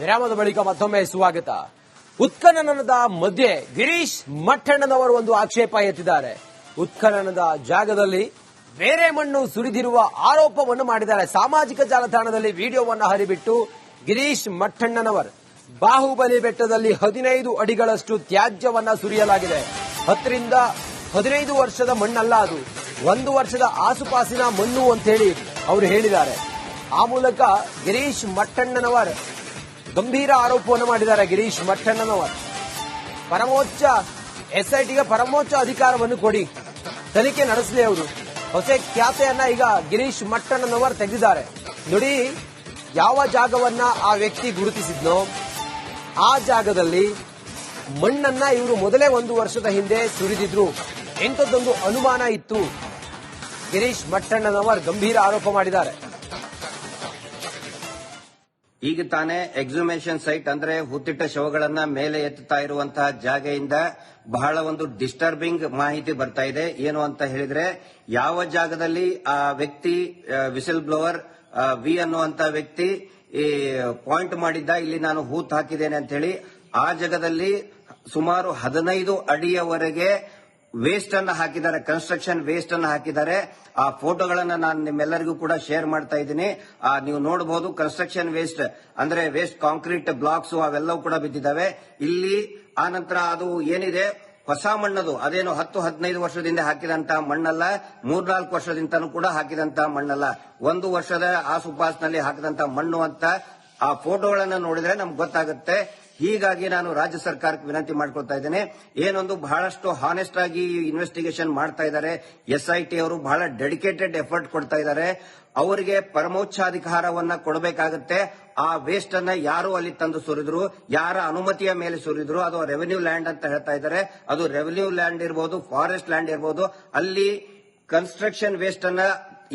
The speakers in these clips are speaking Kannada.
ವಿರಾಮದ ಬಳಿಕ ಮತ್ತೊಮ್ಮೆ ಸ್ವಾಗತ ಉತ್ಖನನದ ಮಧ್ಯೆ ಗಿರೀಶ್ ಮಠಣ್ಣನವರು ಒಂದು ಆಕ್ಷೇಪ ಎತ್ತಿದ್ದಾರೆ. ಉತ್ಖನನದ ಜಾಗದಲ್ಲಿ ಬೇರೆ ಮಣ್ಣು ಸುರಿದಿರುವ ಆರೋಪವನ್ನು ಮಾಡಿದ್ದಾರೆ. ಸಾಮಾಜಿಕ ಜಾಲತಾಣದಲ್ಲಿ ವಿಡಿಯೋವನ್ನು ಹರಿಬಿಟ್ಟು ಗಿರೀಶ್ ಮಠಣ್ಣನವರ್ ಬಾಹುಬಲಿ ಬೆಟ್ಟದಲ್ಲಿ ಹದಿನೈದು ಅಡಿಗಳಷ್ಟು ತ್ಯಾಜ್ಯವನ್ನ ಸುರಿಯಲಾಗಿದೆ. ಹತ್ತರಿಂದ ಹದಿನೈದು ವರ್ಷದ ಮಣ್ಣಲ್ಲ ಅದು. ಒಂದು ವರ್ಷದ ಆಸುಪಾಸಿನ ಮಣ್ಣು ಅಂತೇಳಿ ಅವರು ಹೇಳಿದ್ದಾರೆ. ಆ ಮೂಲಕ ಗಿರೀಶ್ ಮಟ್ಟಣ್ಣನವರ್ ಗಂಭೀರ ಆರೋಪವನ್ನು ಮಾಡಿದ್ದಾರೆ ಗಿರೀಶ್ ಮಠಣ್ಣನವರ್. ಪರಮೋಚ್ಚ, ಎಸ್ಐಟಿಗೆ ಪರಮೋಚ್ಚ ಅಧಿಕಾರವನ್ನು ಕೊಡಿ. ತನಿಖೆ ನಡೆಸಲಿ ಅವರು. ಹೊಸ ಖ್ಯಾತೆಯನ್ನ ಈಗ ಗಿರೀಶ್ ಮಟ್ಟಣ್ಣನವರ್ ತೆಗೆದಿದ್ದಾರೆ. ನೋಡಿ, ಯಾವ ಜಾಗವನ್ನ ಆ ವ್ಯಕ್ತಿ ಗುರುತಿಸಿದ್ನೋ, ಆ ಜಾಗದಲ್ಲಿ ಮಣ್ಣನ್ನ ಇವರು ಮೊದಲೇ ಒಂದು ವರ್ಷದ ಹಿಂದೆ ಸುರಿದಿದ್ರು. ಎಂಥದ್ದೊಂದು ಅನುಮಾನ ಇತ್ತು. ಗಿರೀಶ್ ಮಟ್ಟಣ್ಣನವರ್ ಗಂಭೀರ ಆರೋಪ ಮಾಡಿದ್ದಾರೆ. ಈಗ ತಾನೇ ಎಕ್ಸುಮೇಷನ್ ಸೈಟ್ ಅಂದ್ರೆ ಹುತ್ತಿಟ್ಟ ಶವಗಳನ್ನ ಮೇಲೆ ಎತ್ತುತ್ತಾ ಇರುವಂತಹ ಜಾಗೆಯಿಂದ ಬಹಳ ಒಂದು ಡಿಸ್ಟರ್ಬಿಂಗ್ ಮಾಹಿತಿ ಬರ್ತಾ ಇದೆ. ಏನು ಅಂತ ಹೇಳಿದ್ರೆ, ಯಾವ ಜಾಗದಲ್ಲಿ ಆ ವ್ಯಕ್ತಿ ವಿಸಿಲ್ ಬ್ಲೋವರ್ ವಿ ಅನ್ನುವಂತ ವ್ಯಕ್ತಿ, ಈ ಪಾಯಿಂಟ್ ಮಾಡಿದ್ದ, ಇಲ್ಲಿ ನಾನು ಹೂತ್ ಹಾಕಿದ್ದೇನೆ ಅಂತ ಹೇಳಿ, ಆ ಜಾಗದಲ್ಲಿ ಸುಮಾರು ಹದಿನೈದು ಅಡಿಯವರೆಗೆ ವೇಸ್ಟ್ ಅನ್ನ ಹಾಕಿದ್ದಾರೆ ಕನ್ಸ್ಟ್ರಕ್ಷನ್ ವೇಸ್ಟ್ ಅನ್ನ ಹಾಕಿದ್ದಾರೆ. ಆ ಫೋಟೋಗಳನ್ನ ನಾನು ನಿಮ್ಮೆಲ್ಲರಿಗೂ ಕೂಡ ಶೇರ್ ಮಾಡ್ತಾ ಇದ್ದೀನಿ. ನೀವು ನೋಡಬಹುದು ಕನ್ಸ್ಟ್ರಕ್ಷನ್ ವೇಸ್ಟ್ ಅಂದ್ರೆ ವೇಸ್ಟ್ ಕಾಂಕ್ರೀಟ್ ಬ್ಲಾಕ್ಸ್ ಅವೆಲ್ಲವೂ ಕೂಡ ಬಿದ್ದಿದ್ದಾವೆ. ಇಲ್ಲಿ ಆ ನಂತರ ಅದು ಏನಿದೆ? ಹೊಸ ಮಣ್ಣದು, ಅದೇನು ಹತ್ತು, ಹದಿನೈದು ವರ್ಷದಿಂದ ಹಾಕಿದಂತ ಮಣ್ಣಲ್ಲ, ಮೂರ್ನಾಲ್ಕು ವರ್ಷದಿಂದನೂ ಕೂಡ ಹಾಕಿದಂತ ಮಣ್ಣಲ್ಲ. ಒಂದು ವರ್ಷದ ಆಸುಪಾಸಿನಲ್ಲಿ ಹಾಕಿದಂತ ಮಣ್ಣು ಅಂತ ಆ ಫೋಟೋಗಳನ್ನ ನೋಡಿದ್ರೆ ನಮ್ಗೆ ಗೊತ್ತಾಗುತ್ತೆ. ಹೀಗಾಗಿ ನಾನು ರಾಜ್ಯ ಸರ್ಕಾರಕ್ಕೆ ವಿನಂತಿ ಮಾಡ್ಕೊಳ್ತಾ ಇದ್ದೇನೆ. ಏನೊಂದು ಬಹಳಷ್ಟು ಹಾನೆಸ್ಟ್ ಆಗಿ ಇನ್ವೆಸ್ಟಿಗೇಷನ್ ಮಾಡ್ತಾ ಇದ್ದಾರೆ. ಎಸ್ಐಟಿ ಅವರು ಬಹಳ ಡೆಡಿಕೇಟೆಡ್ ಎಫರ್ಟ್ ಕೊಡ್ತಾ ಇದ್ದಾರೆ. ಅವರಿಗೆ ಪರಮೋಚ್ಚಾಧಿಕಾರವನ್ನ ಕೊಡಬೇಕಾಗುತ್ತೆ. ಆ ವೇಸ್ಟ್ ಅನ್ನ ಯಾರು ಅಲ್ಲಿ ತಂದು ಸುರಿದ್ರು, ಯಾರ ಅನುಮತಿಯ ಮೇಲೆ ಸುರಿದ್ರು, ಅದು ರೆವೆನ್ಯೂ ಲ್ಯಾಂಡ್ ಅಂತ ಹೇಳ್ತಾ ಇದ್ದಾರೆ. ಅದು ರೆವೆನ್ಯೂ ಲ್ಯಾಂಡ್ ಇರಬಹುದು ಫಾರೆಸ್ಟ್ ಲ್ಯಾಂಡ್ ಇರಬಹುದು ಅಲ್ಲಿ ಕನ್ಸ್ಟ್ರಕ್ಷನ್ ವೇಸ್ಟ್ ಅನ್ನ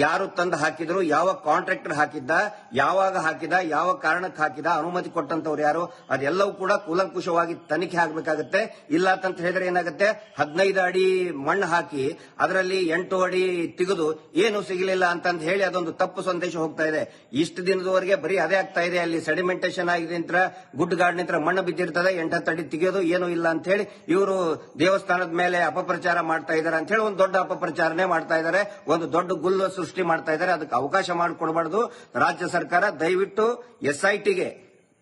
ಯಾರು ತಂದು ಹಾಕಿದ್ರು, ಯಾವ ಕಾಂಟ್ರಾಕ್ಟರ್ ಹಾಕಿದ್ದ, ಯಾವಾಗ ಹಾಕಿದ, ಯಾವ ಕಾರಣಕ್ಕೆ ಹಾಕಿದ, ಅನುಮತಿ ಕೊಟ್ಟಂತವ್ರು ಯಾರು, ಅದೆಲ್ಲವೂ ಕೂಡ ಕೂಲಂಕುಷವಾಗಿ ತನಿಖೆ ಆಗಬೇಕಾಗುತ್ತೆ. ಇಲ್ಲ ಅಂತ ಹೇಳಿದ್ರೆ ಏನಾಗುತ್ತೆ? ಹದಿನೈದು ಅಡಿ ಮಣ್ಣು ಹಾಕಿ, ಅದರಲ್ಲಿ ಎಂಟು ಅಡಿ ತೆಗೆದು ಏನು ಸಿಗಲಿಲ್ಲ ಅಂತಂದು ಹೇಳಿ ಅದೊಂದು ತಪ್ಪು ಸಂದೇಶ ಹೋಗ್ತಾ ಇದೆ. ಇಷ್ಟು ದಿನದವರೆಗೆ ಬರೀ ಅದೇ ಆಗ್ತಾ ಇದೆ. ಅಲ್ಲಿ ಸೆಡಿಮೆಂಟೇಷನ್ ಆಗಿದೆ ನಂತರ ಗುಡ್ ಗಾರ್ಡ್ ನಿಂತರ ಮಣ್ಣು ಬಿದ್ದಿರ್ತದೆ, ಎಂಟತ್ತು ಅಡಿ ತೆಗೆಯೋದು ಏನೂ ಇಲ್ಲ ಅಂತ ಹೇಳಿ ಇವರು ದೇವಸ್ಥಾನದ ಮೇಲೆ ಅಪಪ್ರಚಾರ ಮಾಡ್ತಾ ಇದ್ದಾರೆ ಅಂತ ಹೇಳಿ ಒಂದು ದೊಡ್ಡ ಅಪಪ್ರಚಾರನೆ ಮಾಡ್ತಾ ಇದ್ದಾರೆ. ಒಂದು ದೊಡ್ಡ ಗುಲ್ಲು ಸೃಷ್ಟಿ ಮಾಡ್ತಾ ಇದ್ದಾರೆ, ಅದಕ್ಕೆ ಅವಕಾಶ ಮಾಡಿಕೊಡಬಾರ್ದು. ರಾಜ್ಯ ಸರ್ಕಾರ ದಯವಿಟ್ಟು ಎಸ್ಐಟಿಗೆ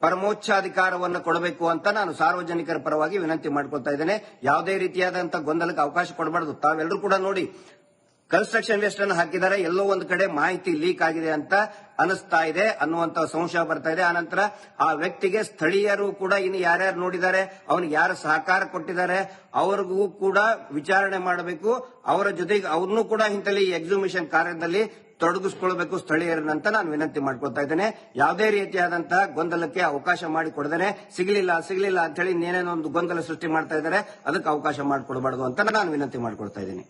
ಪರಮೋಚ್ಚಾಧಿಕಾರವನ್ನು ಕೊಡಬೇಕು ಅಂತ ನಾನು ಸಾರ್ವಜನಿಕರ ಪರವಾಗಿ ವಿನಂತಿ ಮಾಡ್ಕೊಳ್ತಾ ಇದ್ದೇನೆ. ಯಾವುದೇ ರೀತಿಯಾದಂತಹ ಗೊಂದಲಕ್ಕೆ ಅವಕಾಶ ಕೊಡಬಾರ್ದು. ತಾವೆಲ್ಲರೂ ಕೂಡ ನೋಡಿ ಕನ್ಸ್ಟ್ರಕ್ಷನ್ ವೇಸ್ಟ್ ಅನ್ನು ಹಾಕಿದ್ದಾರೆ. ಎಲ್ಲೋ ಒಂದು ಕಡೆ ಮಾಹಿತಿ ಲೀಕ್ ಆಗಿದೆ ಅಂತ ಅನಿಸ್ತಾ ಇದೆ, ಅನ್ನುವಂತ ಸಂಶಯ ಬರ್ತಾ ಇದೆ. ಆನಂತರ ಆ ವ್ಯಕ್ತಿಗೆ ಸ್ಥಳೀಯರು ಕೂಡ ಇನ್ನು ಯಾರ್ಯಾರು ನೋಡಿದ್ದಾರೆ, ಅವನಿಗೆ ಯಾರು ಸಹಕಾರ ಕೊಟ್ಟಿದ್ದಾರೆ, ಅವ್ರಿಗೂ ಕೂಡ ವಿಚಾರಣೆ ಮಾಡಬೇಕು. ಅವರ ಜೊತೆಗೆ ಅವ್ರನ್ನೂ ಕೂಡ ಇಂಥಲ್ಲಿ ಎಕ್ಸಿಬಿಷನ್ ಕಾರ್ಯದಲ್ಲಿ ತೊಡಗಿಸ್ಕೊಳ್ಬೇಕು ಸ್ಥಳೀಯರನ್ನಂತ ನಾನು ವಿನಂತಿ ಮಾಡ್ಕೊಳ್ತಾ ಇದ್ದೇನೆ. ಯಾವುದೇ ರೀತಿಯಾದಂತಹ ಗೊಂದಲಕ್ಕೆ ಅವಕಾಶ ಮಾಡಿಕೊಡದೇನೆ ಸಿಗಲಿಲ್ಲ ಸಿಗಲಿಲ್ಲ ಅಂತ ಹೇಳಿ ಇನ್ನೇನೇನೋ ಒಂದು ಗೊಂದಲ ಸೃಷ್ಟಿ ಮಾಡ್ತಾ ಇದ್ದಾರೆ. ಅದಕ್ಕೆ ಅವಕಾಶ ಮಾಡಿಕೊಡಬಾರ್ದು ಅಂತ ನಾನು ವಿನಂತಿ ಮಾಡ್ಕೊಳ್ತಾ ಇದ್ದೀನಿ.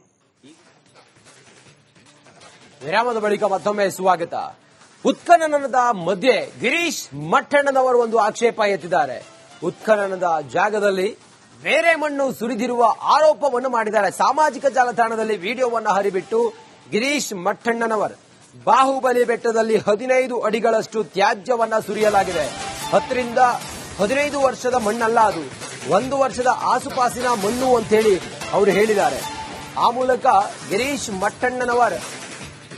ವಿರಾಮದ ಬಳಿಕ ಮತ್ತೊಮ್ಮೆ ಸ್ವಾಗತ ಉತ್ಖನನದ ಮಧ್ಯೆ ಗಿರೀಶ್ ಮಠಣ್ಣನವರು ಒಂದು ಆಕ್ಷೇಪ ಎತ್ತಿದ್ದಾರೆ. ಉತ್ಖನನದ ಜಾಗದಲ್ಲಿ ಬೇರೆ ಮಣ್ಣು ಸುರಿದಿರುವ ಆರೋಪವನ್ನು ಮಾಡಿದ್ದಾರೆ. ಸಾಮಾಜಿಕ ಜಾಲತಾಣದಲ್ಲಿ ವಿಡಿಯೋವನ್ನು ಹರಿಬಿಟ್ಟು ಗಿರೀಶ್ ಮಠಣ್ಣನವರ್ ಬಾಹುಬಲಿ ಬೆಟ್ಟದಲ್ಲಿ ಹದಿನೈದು ಅಡಿಗಳಷ್ಟು ತ್ಯಾಜ್ಯವನ್ನ ಸುರಿಯಲಾಗಿದೆ. ಹತ್ತರಿಂದ ಹದಿನೈದು ವರ್ಷದ ಮಣ್ಣಲ್ಲ ಅದು. ಒಂದು ವರ್ಷದ ಆಸುಪಾಸಿನ ಮಣ್ಣು ಅಂತೇಳಿ ಅವರು ಹೇಳಿದ್ದಾರೆ. ಆ ಮೂಲಕ ಗಿರೀಶ್ ಮಠಣ್ಣನವರ್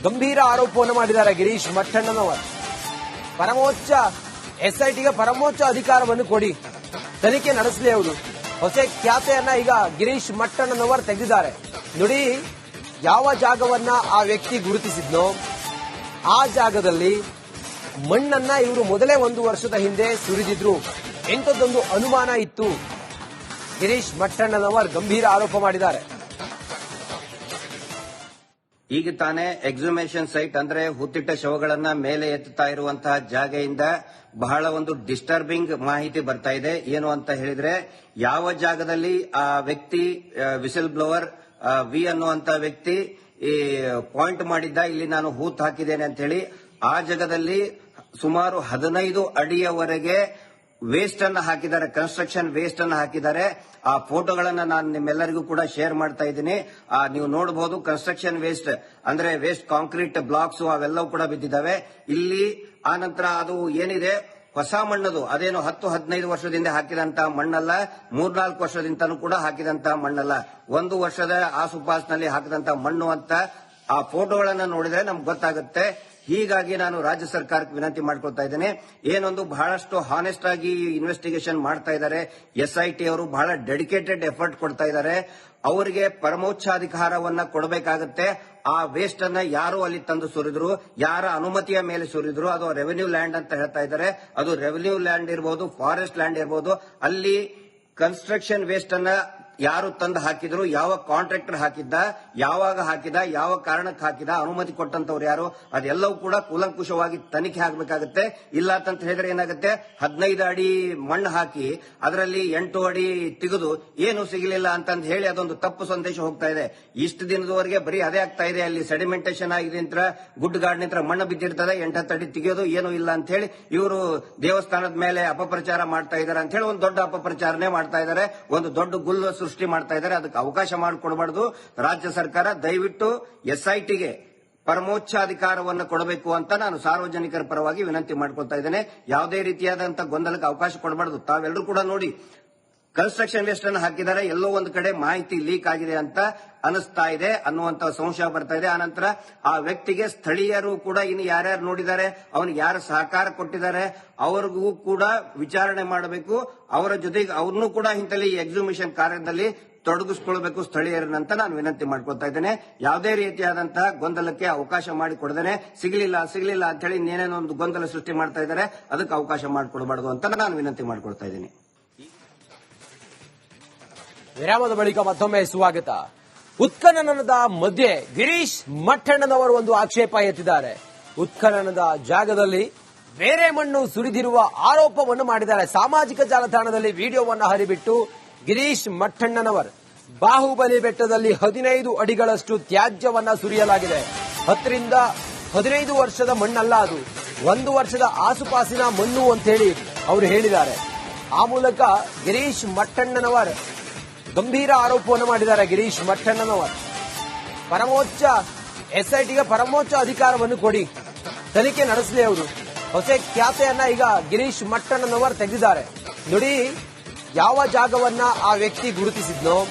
ಗಂಭೀರ ಆರೋಪವನ್ನು ಮಾಡಿದ್ದಾರೆ ಗಿರೀಶ್ ಮಠಣ್ಣನವರು ಪರಮೋಚ್ಚ, ಎಸ್ಐಟಿಗೆ ಪರಮೋಚ್ಚ ಅಧಿಕಾರವನ್ನು ಕೊಡಿ. ತನಿಖೆ ನಡೆಸಲಿ ಅವರು ಹೊಸ ಖ್ಯಾತೆಯನ್ನ ಈಗ ಗಿರೀಶ್ ಮಟ್ಟಣ್ಣನವರ್ ತೆಗೆದಿದ್ದಾರೆ. ನುಡಿ, ಯಾವ ಜಾಗವನ್ನ ಆ ವ್ಯಕ್ತಿ ಗುರುತಿಸಿದ್ನೋ, ಆ ಜಾಗದಲ್ಲಿ ಮಣ್ಣನ್ನ ಇವರು ಮೊದಲೇ ಒಂದು ವರ್ಷದ ಹಿಂದೆ ಸುರಿದಿದ್ರು. ಎಂಥದ್ದೊಂದು ಅನುಮಾನ ಇತ್ತು. ಗಿರೀಶ್ ಮಟ್ಟಣ್ಣನವರ್ ಗಂಭೀರ ಆರೋಪ ಮಾಡಿದ್ದಾರೆ. ಈಗ ತಾನೇ ಎಕ್ಸುಮೇಷನ್ ಸೈಟ್ ಅಂದ್ರೆ ಹುತ್ತಿಟ್ಟ ಶವಗಳನ್ನ ಮೇಲೆ ಎತ್ತುತ್ತಾ ಇರುವಂತಹ ಜಾಗೆಯಿಂದ ಬಹಳ ಒಂದು ಡಿಸ್ಟರ್ಬಿಂಗ್ ಮಾಹಿತಿ ಬರ್ತಾ ಇದೆ. ಏನು ಅಂತ ಹೇಳಿದ್ರೆ ಯಾವ ಜಾಗದಲ್ಲಿ ಆ ವ್ಯಕ್ತಿ ವಿಸಿಲ್ ಬ್ಲೋವರ್ ವಿ ಅನ್ನುವಂತ ವ್ಯಕ್ತಿ ಈ ಪಾಯಿಂಟ್ ಮಾಡಿದ್ದ, ಇಲ್ಲಿ ನಾನು ಹೂತ್ ಹಾಕಿದ್ದೇನೆ ಅಂತ ಹೇಳಿ ಆ ಜಾಗದಲ್ಲಿ ಸುಮಾರು ಹದಿನೈದು ಅಡಿಯವರೆಗೆ ವೇಸ್ಟ್ ಅನ್ನು ಹಾಕಿದ್ದಾರೆ ಕನ್ಸ್ಟ್ರಕ್ಷನ್ ವೇಸ್ಟ್ ಅನ್ನು ಹಾಕಿದ್ದಾರೆ. ಆ ಫೋಟೋಗಳನ್ನು ನಾನು ನಿಮ್ಮೆಲ್ಲರಿಗೂ ಕೂಡ ಶೇರ್ ಮಾಡ್ತಾ ಇದ್ದೀನಿ. ನೀವು ನೋಡಬಹುದು ಕನ್ಸ್ಟ್ರಕ್ಷನ್ ವೇಸ್ಟ್ ಅಂದ್ರೆ ವೇಸ್ಟ್ ಕಾಂಕ್ರೀಟ್ ಬ್ಲಾಕ್ಸ್ ಅವೆಲ್ಲವೂ ಕೂಡ ಬಿದ್ದಿದ್ದಾವೆ. ಇಲ್ಲಿ ಆ ನಂತರ ಅದು ಏನಿದೆ? ಹೊಸ ಮಣ್ಣದು, ಅದೇನು ಹತ್ತು, ಹದಿನೈದು ವರ್ಷದಿಂದ ಹಾಕಿದಂತ ಮಣ್ಣಲ್ಲ, ಮೂರ್ನಾಲ್ಕು ವರ್ಷದಿಂದನೂ ಕೂಡ ಹಾಕಿದಂತ ಮಣ್ಣಲ್ಲ. ಒಂದು ವರ್ಷದ ಆಸುಪಾಸಿನಲ್ಲಿ ಹಾಕಿದಂತ ಮಣ್ಣು ಅಂತ ಆ ಫೋಟೋಗಳನ್ನು ನೋಡಿದ್ರೆ ನಮ್ಗೆ ಗೊತ್ತಾಗುತ್ತೆ. ಹೀಗಾಗಿ ನಾನು ರಾಜ್ಯ ಸರ್ಕಾರಕ್ಕೆ ವಿನಂತಿ ಮಾಡ್ಕೊಳ್ತಾ ಇದ್ದೇನೆ. ಏನೊಂದು ಬಹಳಷ್ಟು ಹಾನೆಸ್ಟ್ ಆಗಿ ಇನ್ವೆಸ್ಟಿಗೇಷನ್ ಮಾಡ್ತಾ ಇದ್ದಾರೆ. ಎಸ್ಐಟಿ ಅವರು ಬಹಳ ಡೆಡಿಕೇಟೆಡ್ ಎಫರ್ಟ್ ಕೊಡ್ತಾ ಇದ್ದಾರೆ. ಅವರಿಗೆ ಪರಮೋಚ್ಚಾಧಿಕಾರವನ್ನ ಕೊಡಬೇಕಾಗುತ್ತೆ. ಆ ವೇಸ್ಟ್ ಅನ್ನ ಯಾರು ಅಲ್ಲಿ ತಂದು ಸುರಿದ್ರು, ಯಾರ ಅನುಮತಿಯ ಮೇಲೆ ಸುರಿದ್ರು, ಅದು ರೆವೆನ್ಯೂ ಲ್ಯಾಂಡ್ ಅಂತ ಹೇಳ್ತಾ ಇದ್ದಾರೆ. ಅದು ರೆವೆನ್ಯೂ ಲ್ಯಾಂಡ್ ಇರಬಹುದು ಫಾರೆಸ್ಟ್ ಲ್ಯಾಂಡ್ ಇರಬಹುದು ಅಲ್ಲಿ ಕನ್ಸ್ಟ್ರಕ್ಷನ್ ವೇಸ್ಟ್ ಅನ್ನ ಯಾರು ತಂದು ಹಾಕಿದ್ರು, ಯಾವ ಕಾಂಟ್ರಾಕ್ಟರ್ ಹಾಕಿದ್ದ, ಯಾವಾಗ ಹಾಕಿದ, ಯಾವ ಕಾರಣಕ್ಕೆ ಹಾಕಿದ, ಅನುಮತಿ ಕೊಟ್ಟಂತವ್ರು ಯಾರು, ಅದೆಲ್ಲವೂ ಕೂಡ ಕೂಲಂಕುಷವಾಗಿ ತನಿಖೆ ಆಗಬೇಕಾಗುತ್ತೆ. ಇಲ್ಲ ಅಂತ ಹೇಳಿದ್ರೆ ಏನಾಗುತ್ತೆ? ಹದಿನೈದು ಅಡಿ ಮಣ್ಣು ಹಾಕಿ, ಅದರಲ್ಲಿ ಎಂಟು ಅಡಿ ತೆಗೆದು ಏನು ಸಿಗಲಿಲ್ಲ ಅಂತಂದು ಹೇಳಿ ಅದೊಂದು ತಪ್ಪು ಸಂದೇಶ ಹೋಗ್ತಾ ಇದೆ. ಇಷ್ಟು ದಿನದವರೆಗೆ ಬರೀ ಅದೇ ಆಗ್ತಾ ಇದೆ. ಅಲ್ಲಿ ಸೆಡಿಮೆಂಟೇಷನ್ ಆಗಿದೆ ಅಂತ ಗುಡ್ ಗಾರ್ಡ್ ನಿಂತ್ರ ಮಣ್ಣು ಬಿದ್ದಿರ್ತದೆ. ಎಂಟತ್ತು ಅಡಿ ತೆಗೆಯೋದು ಏನು ಇಲ್ಲ ಅಂತ ಹೇಳಿ ಇವರು ದೇವಸ್ಥಾನದ ಮೇಲೆ ಅಪಪ್ರಚಾರ ಮಾಡ್ತಾ ಇದ್ದಾರೆ ಅಂತ ಹೇಳಿ ಒಂದು ದೊಡ್ಡ ಅಪಪ್ರಚಾರನೆ ಮಾಡ್ತಾ ಇದ್ದಾರೆ. ಒಂದು ದೊಡ್ಡ ಗುಲ್ಲು ಸೃಷ್ಟಿ ಮಾಡ್ತಾ ಇದ್ದಾರೆ, ಅದಕ್ಕೆ ಅವಕಾಶ ಮಾಡಿಕೊಡಬಾರ್ದು. ರಾಜ್ಯ ಸರ್ಕಾರ ದಯವಿಟ್ಟು ಎಸ್ಐಟಿಗೆ ಪರಮೋಚ್ಚಾಧಿಕಾರವನ್ನು ಕೊಡಬೇಕು ಅಂತ ನಾನು ಸಾರ್ವಜನಿಕರ ಪರವಾಗಿ ವಿನಂತಿ ಮಾಡ್ಕೊಳ್ತಾ ಇದ್ದೇನೆ. ಯಾವುದೇ ರೀತಿಯಾದಂತಹ ಗೊಂದಲಕ್ಕೆ ಅವಕಾಶ ಕೊಡಬಾರ್ದು. ತಾವೆಲ್ಲರೂ ಕೂಡ ನೋಡಿ ಕನ್ಸ್ಟ್ರಕ್ಷನ್ ವೇಸ್ಟ್ ಅನ್ನು ಹಾಕಿದ್ದಾರೆ. ಎಲ್ಲೋ ಒಂದು ಕಡೆ ಮಾಹಿತಿ ಲೀಕ್ ಆಗಿದೆ ಅಂತ ಅನಿಸ್ತಾ ಇದೆ, ಅನ್ನುವಂತ ಸಂಶಯ ಬರ್ತಾ ಇದೆ. ಆನಂತರ ಆ ವ್ಯಕ್ತಿಗೆ ಸ್ಥಳೀಯರು ಕೂಡ ಇನ್ನು ಯಾರ್ಯಾರು ನೋಡಿದ್ದಾರೆ, ಅವನಿಗೆ ಯಾರು ಸಹಕಾರ ಕೊಟ್ಟಿದ್ದಾರೆ, ಅವ್ರಿಗೂ ಕೂಡ ವಿಚಾರಣೆ ಮಾಡಬೇಕು. ಅವರ ಜೊತೆಗೆ ಅವ್ರನ್ನೂ ಕೂಡ ಇಂತಲ್ಲಿ ಎಕ್ಸಿಬಿಷನ್ ಕಾರ್ಯದಲ್ಲಿ ತೊಡಗಿಸ್ಕೊಳ್ಬೇಕು ಸ್ಥಳೀಯರನ್ನಂತ ನಾನು ವಿನಂತಿ ಮಾಡ್ಕೊಳ್ತಾ ಇದ್ದೇನೆ. ಯಾವುದೇ ರೀತಿಯಾದಂತಹ ಗೊಂದಲಕ್ಕೆ ಅವಕಾಶ ಮಾಡಿಕೊಡದೇನೆ ಸಿಗಲಿಲ್ಲ ಸಿಗಲಿಲ್ಲ ಅಂತ ಹೇಳಿ ಇನ್ನೇನೇನೋ ಒಂದು ಗೊಂದಲ ಸೃಷ್ಟಿ ಮಾಡ್ತಾ ಇದ್ದಾರೆ. ಅದಕ್ಕೆ ಅವಕಾಶ ಮಾಡಿಕೊಡಬಾರ್ದು ಅಂತ ನಾನು ವಿನಂತಿ ಮಾಡ್ಕೊಳ್ತಾ ಇದ್ದೀನಿ. ವಿರಾಮದ ಬಳಿಕ ಮತ್ತೊಮ್ಮೆ ಸ್ವಾಗತ ಉತ್ಖನನದ ಮಧ್ಯೆ ಗಿರೀಶ್ ಮಠಣ್ಣನವರು ಒಂದು ಆಕ್ಷೇಪ ಎತ್ತಿದ್ದಾರೆ. ಉತ್ಖನನದ ಜಾಗದಲ್ಲಿ ಬೇರೆ ಮಣ್ಣು ಸುರಿದಿರುವ ಆರೋಪವನ್ನು ಮಾಡಿದ್ದಾರೆ. ಸಾಮಾಜಿಕ ಜಾಲತಾಣದಲ್ಲಿ ವಿಡಿಯೋವನ್ನು ಹರಿಬಿಟ್ಟು ಗಿರೀಶ್ ಮಠಣ್ಣನವರ್ ಬಾಹುಬಲಿ ಬೆಟ್ಟದಲ್ಲಿ ಹದಿನೈದು ಅಡಿಗಳಷ್ಟು ತ್ಯಾಜ್ಯವನ್ನ ಸುರಿಯಲಾಗಿದೆ. ಹತ್ತರಿಂದ ಹದಿನೈದು ವರ್ಷದ ಮಣ್ಣಲ್ಲ ಅದು. ಒಂದು ವರ್ಷದ ಆಸುಪಾಸಿನ ಮಣ್ಣು ಅಂತೇಳಿ ಅವರು ಹೇಳಿದ್ದಾರೆ. ಆ ಮೂಲಕ ಗಿರೀಶ್ ಮಠಣ್ಣನವರ್ ಗಂಭೀರ ಆರೋಪವನ್ನು ಮಾಡಿದ್ದಾರೆ ಗಿರೀಶ್ ಮಠಣ್ಣನವರ್ ಪರಮೋಚ್ಚ, ಎಸ್ಐಟಿಗೆ ಪರಮೋಚ್ಚ ಅಧಿಕಾರವನ್ನು ಕೊಡಿ. ತನಿಖೆ ನಡೆಸಲಿ ಅವರು. ಹೊಸ ಖ್ಯಾತೆಯನ್ನ ಈಗ ಗಿರೀಶ್ ಮಟ್ಟಣ್ಣನವರ್ ತೆಗೆದಿದ್ದಾರೆ. ನೋಡಿ, ಯಾವ ಜಾಗವನ್ನ ಆ ವ್ಯಕ್ತಿ ಗುರುತಿಸಿದ್ನೋ,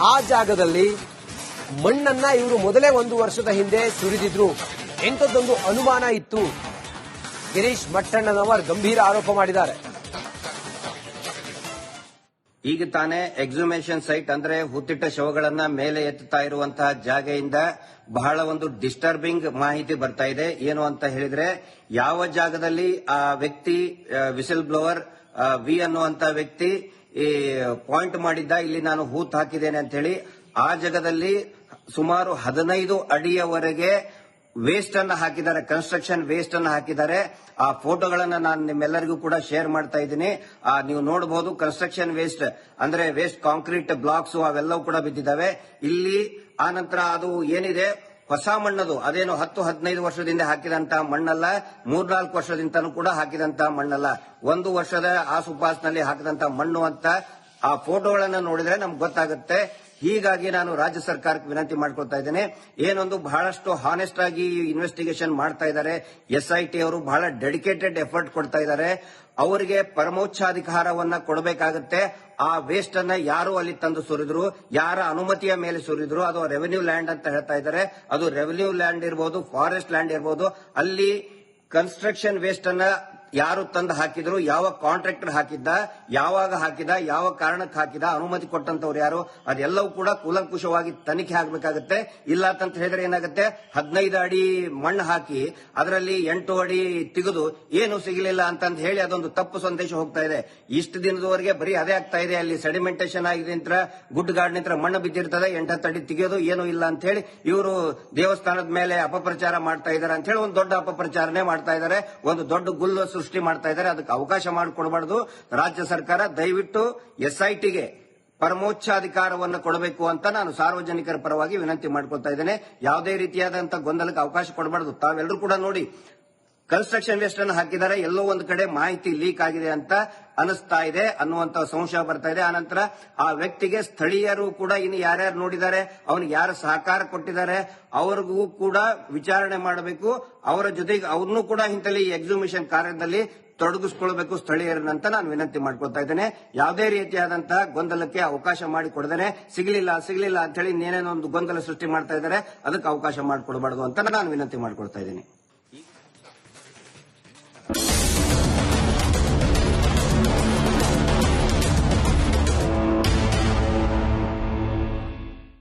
ಆ ಜಾಗದಲ್ಲಿ ಮಣ್ಣನ್ನ ಇವರು ಮೊದಲೇ ಒಂದು ವರ್ಷದ ಹಿಂದೆ ಸುರಿದಿದ್ರು. ಎಂಥದ್ದೊಂದು ಅನುಮಾನ ಇತ್ತು. ಗಿರೀಶ್ ಮಟ್ಟಣ್ಣನವರ್ ಗಂಭೀರ ಆರೋಪ ಮಾಡಿದ್ದಾರೆ. ಈಗ ತಾನೇ ಎಕ್ಸುಮೇಷನ್ ಸೈಟ್ ಅಂದ್ರೆ ಹುತ್ತಿಟ್ಟ ಶವಗಳನ್ನ ಮೇಲೆ ಎತ್ತುತ್ತಾ ಇರುವಂತಹ ಜಾಗೆಯಿಂದ ಬಹಳ ಒಂದು ಡಿಸ್ಟರ್ಬಿಂಗ್ ಮಾಹಿತಿ ಬರ್ತಾ ಇದೆ. ಏನು ಅಂತ ಹೇಳಿದ್ರೆ, ಯಾವ ಜಾಗದಲ್ಲಿ ಆ ವ್ಯಕ್ತಿ ವಿಸಿಲ್ ಬ್ಲೋವರ್ ವಿ ಅನ್ನುವಂತ ವ್ಯಕ್ತಿ ಈ ಪಾಯಿಂಟ್ ಮಾಡಿದ್ದ, ಇಲ್ಲಿ ನಾನು ಹೂತ್ ಹಾಕಿದ್ದೇನೆ ಅಂತ ಹೇಳಿ, ಆ ಜಾಗದಲ್ಲಿ ಸುಮಾರು ಹದಿನೈದು ಅಡಿಯವರೆಗೆ ವೇಸ್ಟ್ ಅನ್ನ ಹಾಕಿದ್ದಾರೆ ಕನ್ಸ್ಟ್ರಕ್ಷನ್ ವೇಸ್ಟ್ ಅನ್ನ ಹಾಕಿದ್ದಾರೆ. ಆ ಫೋಟೋಗಳನ್ನ ನಾನು ನಿಮ್ಮೆಲ್ಲರಿಗೂ ಕೂಡ ಶೇರ್ ಮಾಡ್ತಾ ಇದ್ದೀನಿ. ನೀವು ನೋಡಬಹುದು ಕನ್ಸ್ಟ್ರಕ್ಷನ್ ವೇಸ್ಟ್ ಅಂದ್ರೆ ವೇಸ್ಟ್ ಕಾಂಕ್ರೀಟ್ ಬ್ಲಾಕ್ಸ್ ಅವೆಲ್ಲವೂ ಕೂಡ ಬಿದ್ದಿದ್ದಾವೆ. ಇಲ್ಲಿ ಆ ನಂತರ ಅದು ಏನಿದೆ? ಹೊಸ ಮಣ್ಣದು, ಅದೇನು ಹತ್ತು, ಹದಿನೈದು ವರ್ಷದಿಂದ ಹಾಕಿದಂತ ಮಣ್ಣಲ್ಲ, ಮೂರ್ನಾಲ್ಕು ವರ್ಷದಿಂದನೂ ಕೂಡ ಹಾಕಿದಂತ ಮಣ್ಣಲ್ಲ. ಒಂದು ವರ್ಷದ ಆಸುಪಾಸಿನಲ್ಲಿ ಹಾಕಿದಂತ ಮಣ್ಣು ಅಂತ ಆ ಫೋಟೋಗಳನ್ನು ನೋಡಿದ್ರೆ ನಮ್ಗೆ ಗೊತ್ತಾಗುತ್ತೆ. ಹೀಗಾಗಿ ನಾನು ರಾಜ್ಯ ಸರ್ಕಾರಕ್ಕೆ ವಿನಂತಿ ಮಾಡ್ಕೊಳ್ತಾ ಇದ್ದೇನೆ. ಏನೊಂದು ಬಹಳಷ್ಟು ಹಾನೆಸ್ಟ್ ಆಗಿ ಇನ್ವೆಸ್ಟಿಗೇಷನ್ ಮಾಡ್ತಾ ಇದ್ದಾರೆ. ಎಸ್ಐಟಿ ಅವರು ಬಹಳ ಡೆಡಿಕೇಟೆಡ್ ಎಫರ್ಟ್ ಕೊಡ್ತಾ ಇದ್ದಾರೆ. ಅವರಿಗೆ ಪರಮೋಚ್ಚಾಧಿಕಾರವನ್ನ ಕೊಡಬೇಕಾಗುತ್ತೆ. ಆ ವೇಸ್ಟ್ ಅನ್ನ ಯಾರು ಅಲ್ಲಿ ತಂದು ಸುರಿದ್ರು, ಯಾರ ಅನುಮತಿಯ ಮೇಲೆ ಸುರಿದ್ರು, ಅದು ರೆವೆನ್ಯೂ ಲ್ಯಾಂಡ್ ಅಂತ ಹೇಳ್ತಾ ಇದ್ದಾರೆ. ಅದು ರೆವೆನ್ಯೂ ಲ್ಯಾಂಡ್ ಇರಬಹುದು ಫಾರೆಸ್ಟ್ ಲ್ಯಾಂಡ್ ಇರಬಹುದು ಅಲ್ಲಿ ಕನ್ಸ್ಟ್ರಕ್ಷನ್ ವೇಸ್ಟ್ ಅನ್ನ ಯಾರು ತಂದು ಹಾಕಿದ್ರು, ಯಾವ ಕಾಂಟ್ರಾಕ್ಟರ್ ಹಾಕಿದ್ದ, ಯಾವಾಗ ಹಾಕಿದ ಯಾವ ಕಾರಣಕ್ಕೆ ಹಾಕಿದ ಅನುಮತಿ ಕೊಟ್ಟಂತವ್ರು ಯಾರು, ಅದೆಲ್ಲವೂ ಕೂಡ ಕೂಲಂಕುಷವಾಗಿ ತನಿಖೆ ಆಗಬೇಕಾಗುತ್ತೆ. ಇಲ್ಲ ಅಂತ ಹೇಳಿದ್ರೆ ಏನಾಗುತ್ತೆ? ಹದಿನೈದು ಅಡಿ ಮಣ್ಣು ಹಾಕಿ ಅದರಲ್ಲಿ ಎಂಟು ಅಡಿ ತೆಗೆದು ಏನು ಸಿಗಲಿಲ್ಲ ಅಂತಂದ ಹೇಳಿ ಅದೊಂದು ತಪ್ಪು ಸಂದೇಶ ಹೋಗ್ತಾ ಇದೆ. ಇಷ್ಟು ದಿನದವರೆಗೆ ಬರೀ ಅದೇ ಆಗ್ತಾ ಇದೆ. ಅಲ್ಲಿ ಸೆಡಿಮೆಂಟೇಷನ್ ಆಗಿದೆ ನಿಂತ್ರ ಗುಡ್ ಗಾರ್ಡ್ ನಿಂತ್ರ ಮಣ್ಣು ಬಿದ್ದಿರ್ತದೆ. ಎಂಟತ್ತು ಅಡಿ ತೆಗೆಯೋದು ಏನು ಇಲ್ಲ ಅಂತ ಹೇಳಿ ಇವರು ದೇವಸ್ಥಾನದ ಮೇಲೆ ಅಪಪ್ರಚಾರ ಮಾಡ್ತಾ ಇದ್ದಾರೆ ಅಂತ ಹೇಳಿ ಒಂದು ದೊಡ್ಡ ಅಪಪ್ರಚಾರನೇ ಮಾಡ್ತಾ ಇದ್ದಾರೆ. ಒಂದು ದೊಡ್ಡ ಗುಲ್ಲು ಸೃಷ್ಟಿ ಮಾಡ್ತಾ ಇದ್ದಾರೆ, ಅದಕ್ಕೆ ಅವಕಾಶ ಮಾಡಿಕೊಡಬಾರ್ದು. ರಾಜ್ಯ ಸರ್ಕಾರ ದಯವಿಟ್ಟು ಎಸ್ಐಟಿಗೆ ಪರಮೋಚ್ಚಾಧಿಕಾರವನ್ನು ಕೊಡಬೇಕು ಅಂತ ನಾನು ಸಾರ್ವಜನಿಕರ ಪರವಾಗಿ ವಿನಂತಿ ಮಾಡ್ಕೊಳ್ತಾ ಇದ್ದೇನೆ. ಯಾವುದೇ ರೀತಿಯಾದಂತಹ ಗೊಂದಲಕ್ಕೆ ಅವಕಾಶ ಕೊಡಬಾರ್ದು. ತಾವೆಲ್ಲರೂ ಕೂಡ ನೋಡಿ ಕನ್ಸ್ಟ್ರಕ್ಷನ್ ವೇಸ್ಟ್ ಅನ್ನು ಹಾಕಿದ್ದಾರೆ. ಎಲ್ಲೋ ಒಂದು ಕಡೆ ಮಾಹಿತಿ ಲೀಕ್ ಆಗಿದೆ ಅಂತ ಅನಿಸ್ತಾ ಇದೆ, ಅನ್ನುವಂತ ಸಂಶಯ ಬರ್ತಾ ಇದೆ. ಆನಂತರ ಆ ವ್ಯಕ್ತಿಗೆ ಸ್ಥಳೀಯರು ಕೂಡ ಇನ್ನು ಯಾರ್ಯಾರು ನೋಡಿದ್ದಾರೆ, ಅವನಿಗೆ ಯಾರು ಸಹಕಾರ ಕೊಟ್ಟಿದ್ದಾರೆ, ಅವ್ರಿಗೂ ಕೂಡ ವಿಚಾರಣೆ ಮಾಡಬೇಕು. ಅವರ ಜೊತೆಗೆ ಅವ್ರನ್ನೂ ಕೂಡ ಇಂತಲ್ಲಿ ಎಕ್ಸಿಬಿಷನ್ ಕಾರ್ಯದಲ್ಲಿ ತೊಡಗಿಸ್ಕೊಳ್ಬೇಕು ಸ್ಥಳೀಯರನ್ನಂತ ನಾನು ವಿನಂತಿ ಮಾಡ್ಕೊಳ್ತಾ ಇದ್ದೇನೆ. ಯಾವುದೇ ರೀತಿಯಾದಂತಹ ಗೊಂದಲಕ್ಕೆ ಅವಕಾಶ ಮಾಡಿಕೊಡದೇನೆ. ಸಿಗಲಿಲ್ಲ ಸಿಗಲಿಲ್ಲ ಅಂತ ಹೇಳಿ ಇನ್ನೇನೇನೋ ಒಂದು ಗೊಂದಲ ಸೃಷ್ಟಿ ಮಾಡ್ತಾ ಇದ್ದಾರೆ. ಅದಕ್ಕೆ ಅವಕಾಶ ಮಾಡಿಕೊಡಬಾರ್ದು ಅಂತ ನಾನು ವಿನಂತಿ ಮಾಡ್ಕೊಳ್ತಾ ಇದ್ದೀನಿ.